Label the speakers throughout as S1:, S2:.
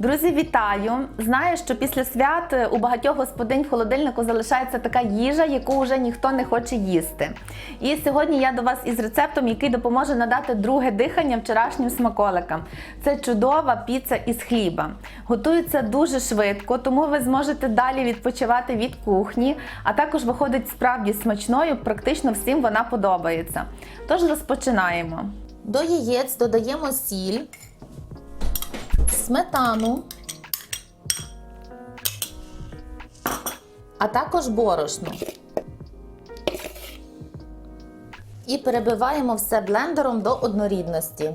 S1: Друзі, вітаю! Знаю, що після свят е, у багатьох господинь в холодильнику залишається така їжа, яку вже ніхто не хоче їсти. І сьогодні я до вас із рецептом, який допоможе надати друге дихання вчорашнім смаколикам. Це чудова піца із хліба. Готується дуже швидко, тому ви зможете далі відпочивати від кухні, а також виходить справді смачною. Практично всім вона подобається. Тож розпочинаємо. До яєць додаємо сіль сметану, а також борошно. І перебиваємо все блендером до однорідності.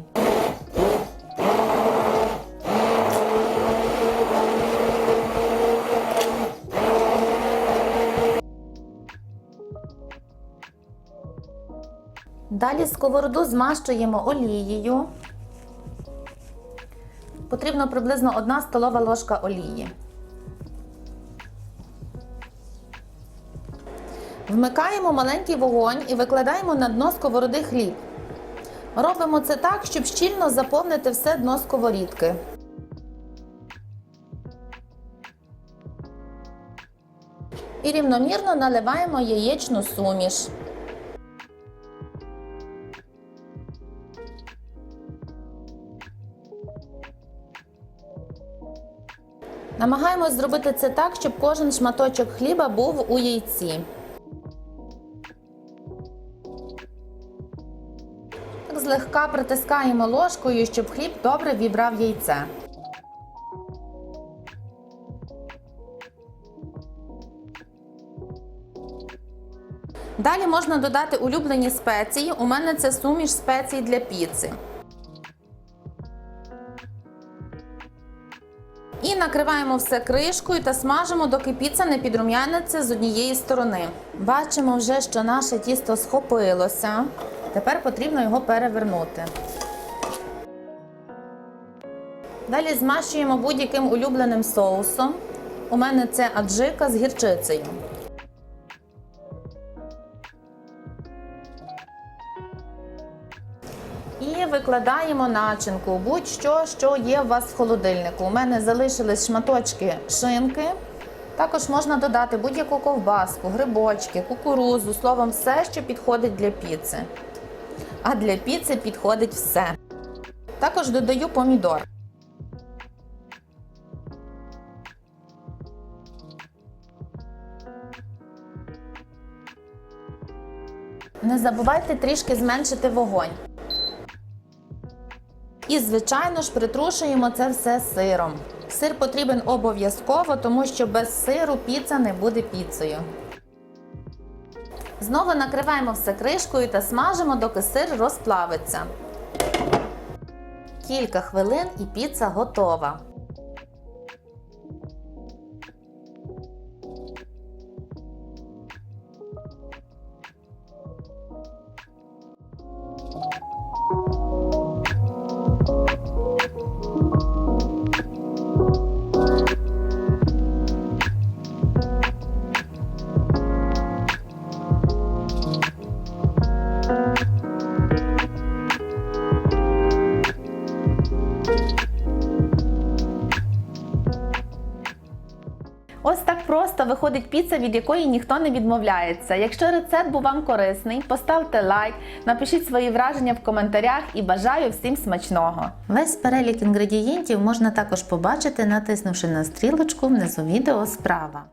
S1: Далі сковороду змащуємо олією. Потрібно приблизно 1 столова ложка олії. Вмикаємо маленький вогонь і викладаємо на дно сковороди хліб. Робимо це так, щоб щільно заповнити все дно сковорідки. І рівномірно наливаємо яєчну суміш. Намагаємось зробити це так, щоб кожен шматочок хліба був у яйці. Так злегка притискаємо ложкою, щоб хліб добре вібрав яйце. Далі можна додати улюблені спеції. У мене це суміш спецій для піци. І накриваємо все кришкою та смажимо, доки піца не підрум'яниться з однієї сторони. Бачимо вже, що наше тісто схопилося. Тепер потрібно його перевернути. Далі змащуємо будь-яким улюбленим соусом. У мене це аджика з гірчицею. І викладаємо начинку, будь-що, що є у вас в холодильнику. У мене залишились шматочки шинки. Також можна додати будь-яку ковбаску, грибочки, кукурузу, словом, все, що підходить для піци. А для піци підходить все. Також додаю помідор. Не забувайте трішки зменшити вогонь. І, звичайно ж, притрушуємо це все сиром. Сир потрібен обов'язково, тому що без сиру піца не буде піцею. Знову накриваємо все кришкою та смажимо, доки сир розплавиться. Кілька хвилин і піца готова. Ось так просто виходить піца, від якої ніхто не відмовляється. Якщо рецепт був вам корисний, поставте лайк, напишіть свої враження в коментарях і бажаю всім смачного. Весь перелік інгредієнтів можна також побачити, натиснувши на стрілочку внизу відео справа.